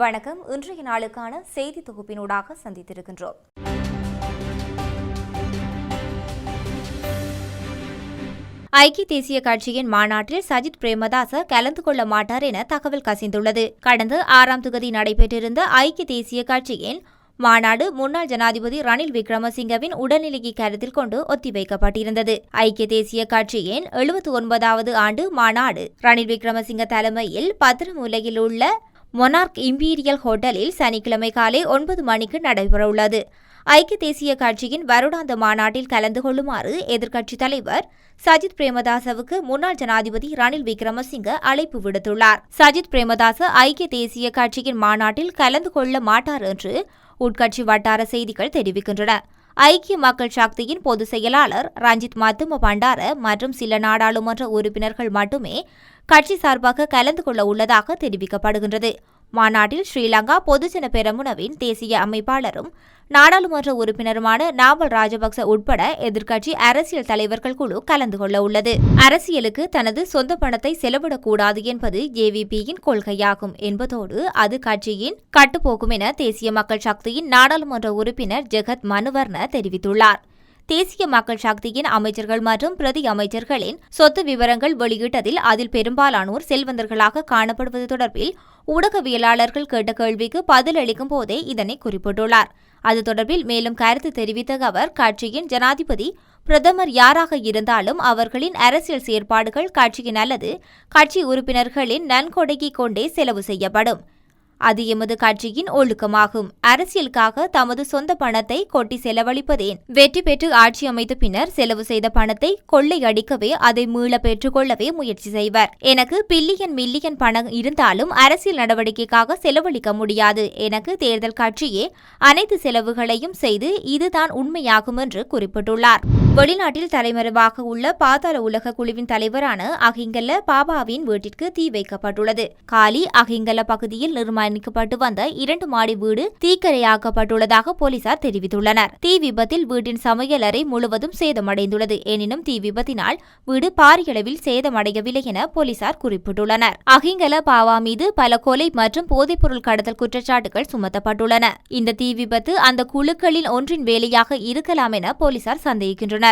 வணக்கம். இன்றைய நாளுக்கான செய்தி தொகுப்பினூடாக சந்தித்திருக்கின்றோம். ஐக்கிய தேசிய கட்சியின் மாநாட்டில் சஜித் பிரேமதாச கலந்து கொள்ள மாட்டார் என தகவல் கசிந்துள்ளது. கடந்த ஆறாம் தொகுதி நடைபெற்றிருந்த ஐக்கிய தேசிய கட்சியின் மாநாடு முன்னாள் ஜனாதிபதி ரணில் விக்ரமசிங்கவின் உடல்நிலையை கருத்தில் கொண்டு ஒத்திவைக்கப்பட்டிருந்தது. ஐக்கிய தேசிய கட்சியின் எழுபத்தி ஒன்பதாவது ஆண்டு மாநாடு ரணில் விக்ரமசிங்க தலைமையில் பத்திரமுலையில் உள்ள மொனார்க் இம்பீரியல் ஹோட்டலில் சனிக்கிழமை காலை ஒன்பது மணிக்கு நடைபெறவுள்ளது. ஐக்கிய தேசிய கட்சியின் வருடாந்த மாநாட்டில் கலந்து கொள்ளுமாறு எதிர்க்கட்சித் தலைவர் சஜித் பிரேமதாசவுக்கு முன்னாள் ஜனாதிபதி ரணில் விக்ரமசிங்க அழைப்பு விடுத்துள்ளார். சஜித் பிரேமதாச ஐக்கிய தேசிய கட்சியின் மாநாட்டில் கலந்து கொள்ள மாட்டார் என்று உட்கட்சி வட்டார செய்திகள் தெரிவிக்கின்றன. ஐக்கிய மக்கள் சக்தியின் பொதுச் செயலாளர் ரஞ்சித் மத்தும பண்டார மற்றும் சில நாடாளுமன்ற உறுப்பினர்கள் மட்டுமே கட்சி சார்பாக கலந்து கொள்ள உள்ளதாக தெரிவிக்கப்படுகின்றது. மாநாட்டில் ஸ்ரீலங்கா பொதுஜன பெரமுனவின் தேசிய அமைப்பாளரும் நாடாளுமன்ற உறுப்பினருமான நாவல் ராஜபக்ச உட்பட எதிர்க்கட்சி அரசியல் தலைவர்கள் குழு கலந்து கொள்ள உள்ளது. அரசியலுக்கு தனது சொந்த பணத்தை செலவிடக்கூடாது என்பது ஏவிபியின் கொள்கையாகும் என்பதோடு அது கட்சியின் கட்டுப்போக்கும் என தேசிய மக்கள் சக்தியின் நாடாளுமன்ற உறுப்பினர் ஜெகத் மனுவர்ண தெரிவித்துள்ளார். தேசிய மக்கள் சக்தியின் அமைச்சர்கள் மற்றும் பிரதி அமைச்சர்களின் சொத்து விவரங்கள் வெளியிட்டதில் அதில் பெரும்பாலானோர் செல்வந்தர்களாக காணப்படுவது தொடர்பில் ஊடகவியலாளர்கள் கேட்ட கேள்விக்கு பதிலளிக்கும் போதே இதனை குறிப்பிட்டுள்ளார். அது தொடர்பில் மேலும் கருத்து தெரிவித்த அவர் கட்சியின் ஜனாதிபதி பிரதமர் யாராக இருந்தாலும் அவர்களின் அரசியல் செயற்பாடுகள் கட்சியின் அல்லது கட்சி உறுப்பினர்களின் நன்கொடைக்கு கொண்டே செலவு செய்யப்படும். அது எமது கட்சியின் ஒழுக்கமாகும். அரசியலுக்காக தமது சொந்த பணத்தை கொட்டி செலவழிப்பதேன். வெற்றி பெற்று ஆட்சி அமைத்த பின்னர் செலவு செய்த பணத்தை கொள்ளையடிக்கவே அதை மீள பெற்றுக்கொள்ளவே முயற்சி செய்வர். எனக்கு பில்லியன் மில்லியன் பணம் இருந்தாலும் அரசியல் நடவடிக்கைக்காக செலவழிக்க முடியாது. எனக்கு தேர்தல் கட்சியே அனைத்து செலவுகளையும் செய்து இதுதான் உண்மையாகும் என்று குறிப்பிட்டுள்ளார். வெளிநாட்டில் தலைமறைவாக உள்ள பாதாள உலக குழுவின் தலைவரான அகிங்கல்ல பாபாவின் வீட்டிற்கு தீ வைக்கப்பட்டுள்ளது. காலி அகிங்கல்ல பகுதியில் நிர்மாணிக்கப்பட்டு வந்த இரண்டு மாடி வீடு தீக்கரையாக்கப்பட்டுள்ளதாக போலீசார் தெரிவித்துள்ளனர். தீ விபத்தில் வீட்டின் சமையலறை முழுவதும் சேதமடைந்துள்ளது. எனினும் தீ விபத்தினால் வீடு பாரியளவில் சேதமடையவில்லை என போலீசார் குறிப்பிட்டுள்ளனர். அகிங்கல பாவா மீது பல கொலை மற்றும் போதைப்பொருள் கடத்தல் குற்றச்சாட்டுகள் சுமத்தப்பட்டுள்ளன. இந்த தீ விபத்து அந்த குழுக்களில் ஒன்றின் வேலையாக இருக்கலாம் என போலீசார் சந்தேகிக்கின்றனர்.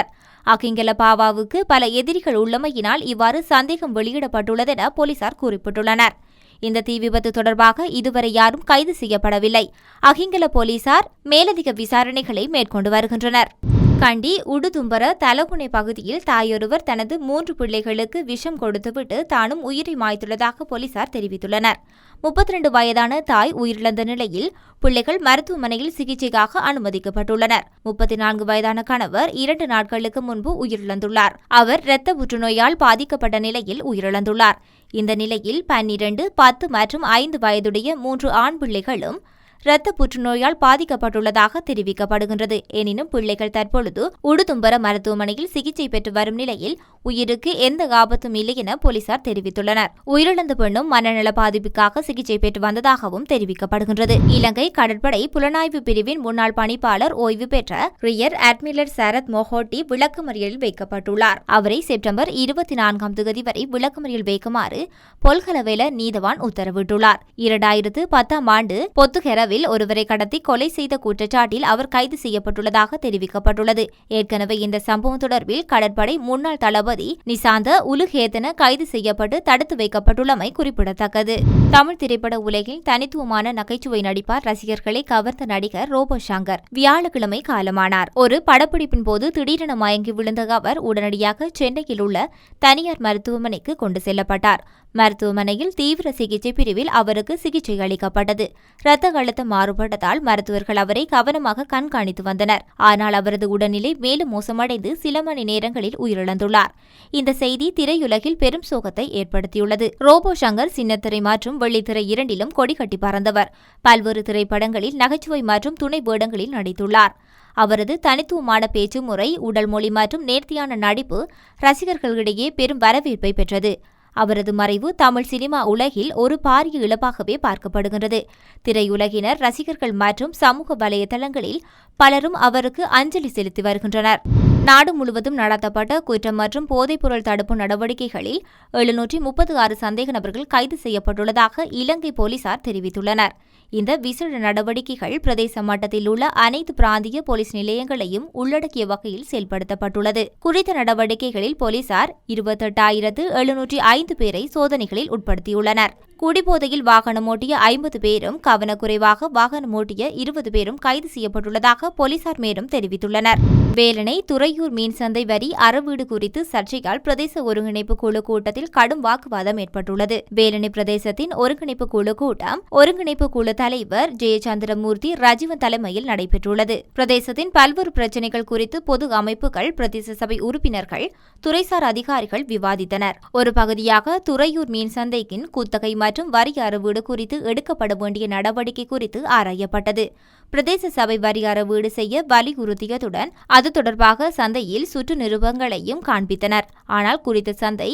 அகிங்கல பாவாவுக்கு பல எதிரிகள் உள்ளமையினால் இவ்வாறு சந்தேகம் வெளியிடப்பட்டுள்ளதென போலீசார் குறிப்பிட்டுள்ளனர். இந்த தீ விபத்து தொடர்பாக இதுவரை யாரும் கைது செய்யப்படவில்லை. அகிங்கல போலீசார் மேலதிக விசாரணைகளை மேற்கொண்டு வருகின்றனர். கண்டி உடுதும்பர தலகுனை பகுதியில் தாயொருவர் தனது மூன்று பிள்ளைகளுக்கு விஷம் கொடுத்துவிட்டு தானும் உயிரை மாய்த்துள்ளதாக போலீசார் தெரிவித்துள்ளனர். முப்பத்தி ரெண்டு வயதான தாய் உயிரிழந்த நிலையில் பிள்ளைகள் மருத்துவமனையில் சிகிச்சைக்காக அனுமதிக்கப்பட்டுள்ளனர். முப்பத்தி நான்கு வயதான கணவர் இரண்டு நாட்களுக்கு முன்பு உயிரிழந்துள்ளார். அவர் இரத்த புற்றுநோயால் பாதிக்கப்பட்ட நிலையில் உயிரிழந்துள்ளார். இந்த நிலையில் பன்னிரண்டு பத்து மற்றும் ஐந்து வயதுடைய மூன்று ஆண் பிள்ளைகளும் இரத்த புற்றுநோயால் பாதிக்கப்பட்டுள்ளதாக தெரிவிக்கப்படுகின்றது. எனினும் பிள்ளைகள் தற்பொழுது உடுதும்பர மருத்துவமனையில் சிகிச்சை பெற்று வரும் நிலையில் உயிருக்கு எந்த ஆபத்தும் இல்லை என போலீசார் தெரிவித்துள்ளனர். உயிரிழந்த பெண்ணும் மனநல பாதிப்புக்காக சிகிச்சை பெற்று வந்ததாகவும் தெரிவிக்கப்படுகின்றது. இலங்கை கடற்படை புலனாய்வு பிரிவின் முன்னாள் பணிப்பாளர் ஓய்வு பெற்ற ரியர் அட்மிரல் சரத் மொஹோட்டி விளக்குமறியலில் வைக்கப்பட்டுள்ளார். அவரை செப்டம்பர் இருபத்தி நான்காம் தேதி வரை விளக்குமறியில் வைக்குமாறு பொல்கலவேல நீதவான் உத்தரவிட்டுள்ளார். இரண்டாயிரத்து பத்தாம் ஆண்டு பொத்துகெரவில் ஒருவரை கடத்தி கொலை செய்த குற்றச்சாட்டில் அவர் கைது செய்யப்பட்டுள்ளதாக தெரிவிக்கப்பட்டுள்ளது. ஏற்கனவே இந்த சம்பவம் தொடர்பில் கடற்படை முன்னாள் தளபதி நிசாந்த உலுகேதன கைது செய்யப்பட்டு தடுத்து வைக்கப்பட்டுள்ளமை குறிப்பிடத்தக்கது. தமிழ் திரைப்பட உலகில் தனித்துவமான நகைச்சுவை நடிப்பார் ரசிகர்களை கவர்ந்த நடிகர் ரோபோ சங்கர் வியாழக்கிழமை காலமானார். ஒரு படப்பிடிப்பின் போது திடீரென மயங்கி விழுந்த அவர் உடனடியாக சென்னையில் உள்ள தனியார் மருத்துவமனைக்கு கொண்டு செல்லப்பட்டார். மருத்துவமனையில் தீவிர சிகிச்சை பிரிவில் அவருக்கு சிகிச்சை அளிக்கப்பட்டது. இரத்த அழுத்தம் மாறுபட்டதால் மருத்துவர்கள் அவரை கவனமாக கண்காணித்து வந்தனர். ஆனால் அவரது உடல்நிலை மேலும் மோசமடைந்து சில மணி நேரங்களில் உயிரிழந்துள்ளார். இந்த செய்தி திரையுலகில் பெரும் சோகத்தை ஏற்படுத்தியுள்ளது. ரோபோ சங்கர் சின்னத்திரை மற்றும் வெள்ளித்திரை இரண்டிலும் கொடிகட்டி பறந்தவர். பல்வேறு திரைப்படங்களில் நகைச்சுவை மற்றும் துணை வேடங்களில் நடித்துள்ளார். அவரது தனித்துவமான பேச்சு முறை உடல் மொழி மற்றும் நேர்த்தியான நடிப்பு ரசிகர்களிடையே பெரும் வரவேற்பை பெற்றது. அவரது மறைவு தமிழ் சினிமா உலகில் ஒரு பாரிய இழப்பாகவே பார்க்கப்படுகின்றது. திரையுலகினர் ரசிகர்கள் மற்றும் சமூக வலைதளங்களில் பலரும் அவருக்கு அஞ்சலி செலுத்தி வருகின்றனர். நாடு முழுவதும் நடத்தப்பட்ட குற்றம் மற்றும் போதைப்பொருள் தடுப்பு நடவடிக்கைகளில் எழுநூற்றி முப்பது ஆறு சந்தேக நபர்கள் கைது செய்யப்பட்டுள்ளதாக இலங்கை போலீசார் தெரிவித்துள்ளனர். இந்த விசேட நடவடிக்கைகள் பிரதேச மட்டத்தில் உள்ள அனைத்து பிராந்திய போலீஸ் நிலையங்களையும் உள்ளடக்கிய வகையில் செயல்படுத்தப்பட்டுள்ளது. குறித்த நடவடிக்கைகளில் போலீசார் இருபத்தெட்டாயிரத்து எழுநூற்றி ஐந்து பேரை சோதனைகளில் உட்படுத்தியுள்ளனர். குடிபோதையில் வாகனம் ஓட்டிய ஐம்பது பேரும் கவனக்குறைவாக வாகனம் ஓட்டிய இருபது பேரும் கைது செய்யப்பட்டுள்ளதாக போலீசார் மேலும் தெரிவித்துள்ளனர். வேலனை துறையூர் மீன் சந்தை வரி அறவீடு குறித்து சர்ச்சையால் பிரதேச ஒருங்கிணைப்பு குழு கூட்டத்தில் கடும் வாக்குவாதம் ஏற்பட்டுள்ளது. வேலனை பிரதேசத்தின் ஒருங்கிணைப்பு குழு கூட்டம் ஒருங்கிணைப்பு குழு தலைவர் ஜெயச்சந்திரமூர்த்தி ரஜீவன் தலைமையில் நடைபெற்றுள்ளது. பிரதேசத்தின் பல்வேறு பிரச்சினைகள் குறித்து பொது அமைப்புகள் பிரதேச சபை உறுப்பினர்கள் துறைசார் அதிகாரிகள் விவாதித்தனர். ஒரு பகுதியாக துறையூர் மீன் சந்தைக்கின் குத்தகை மற்றும் வரி அறவீடு குறித்து எடுக்கப்பட வேண்டிய நடவடிக்கை குறித்து ஆராயப்பட்டது. பிரதேச சபை வரி அறவீடு செய்ய வலியுறுத்தியதுடன் அது தொடர்பாக சந்தையில் சுற்று நிருபங்களையும் காண்பித்தனர். ஆனால் குறித்த சந்தை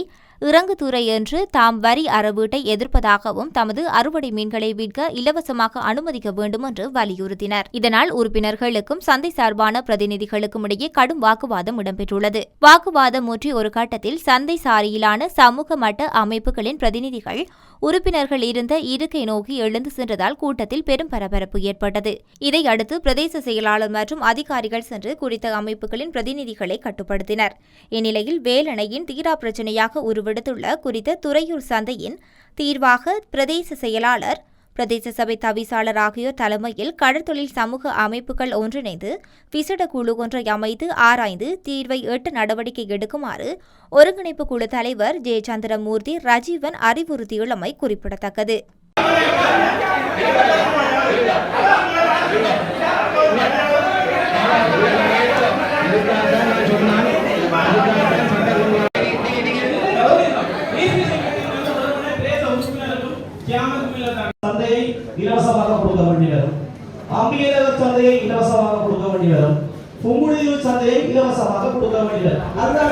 இறங்குதுறை என்று தாம் வரி அறவீட்டை எதிர்ப்பதாகவும் தமது அறுவடை மீன்களை விற்க இலவசமாக அனுமதிக்க வேண்டும் என்று வலியுறுத்தினர். இதனால் உறுப்பினர்களுக்கும் சந்தை சார்பான பிரதிநிதிகளுக்கும் இடையே கடும் வாக்குவாதம் இடம்பெற்றுள்ளது. வாக்குவாதம் முற்றி ஒரு கட்டத்தில் சந்தை சாரியிலான சமூக மட்ட அமைப்புகளின் பிரதிநிதிகள் உறுப்பினர்கள் இருந்த இருக்கை நோக்கி எழுந்து சென்றதால் கூட்டத்தில் பெரும் பரபரப்பு ஏற்பட்டது. இதையடுத்து பிரதேச செயலாளர் மற்றும் அதிகாரிகள் சென்று குறித்த அமைப்புகளின் பிரதிநிதிகளை கட்டுப்படுத்தினர். இந்நிலையில் வேலணையின் தீரா பிரச்சினையாக விடுத்துள்ள குறித்த துறையூர் சந்தையின் தீர்வாக பிரதேச செயலாளர் பிரதேச சபை தவிசாளர் ஆகியோர் தலைமையில் கடற்தொழில் சமூக அமைப்புகள் ஒன்றிணைந்து விசேட குழு ஒன்றை அமைத்து ஆராய்ந்து தீர்வை எட்டு நடவடிக்கை எடுக்குமாறு ஒருங்கிணைப்பு குழு தலைவர் ஜெயச்சந்திரமூர்த்தி ரஜீவன் அறிவுறுத்தியுள்ளமை குறிப்பிடத்தக்கது சந்தையை இலவசமாக கொடுக்க வேண்டி வரும் அம்பியநகர் சந்தையை இலவசமாக கொடுக்க வேண்டி வரும் புங்குழிவு சந்தையை இலவசமாக கொடுக்க வேண்டியது அதுதான்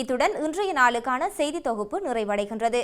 இத்துடன் இன்றைய நாளுக்கான செய்தி தொகுப்பு நிறைவடைகின்றது.